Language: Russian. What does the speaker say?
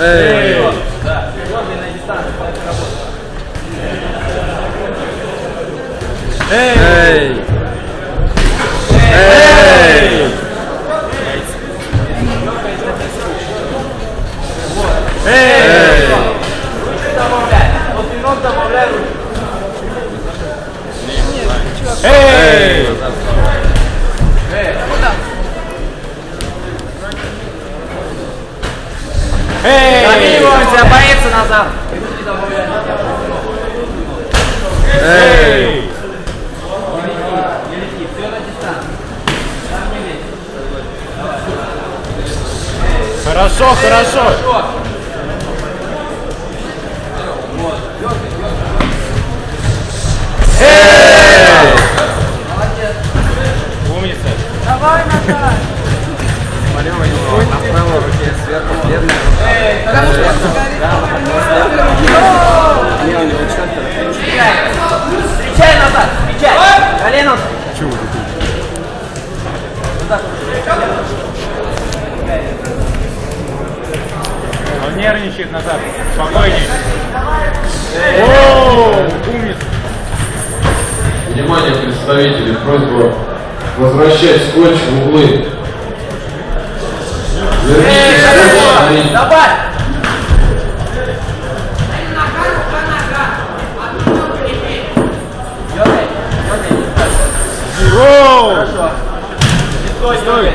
É. Ei! Ei! Ei! Ei! Ei! Эй! тебя боится назад. Эй! Хорошо, хорошо! Эй! Умница! Давай, Наталья. На правой руке сверху бледная Не, у него четко. Встречай. Встречай назад, встречай. Колено. Он нервничает назад. Спокойнее. О, умница. Внимание, представители, просьба возвращать скотч в углы. Верните Хорошо. Стой. Стой.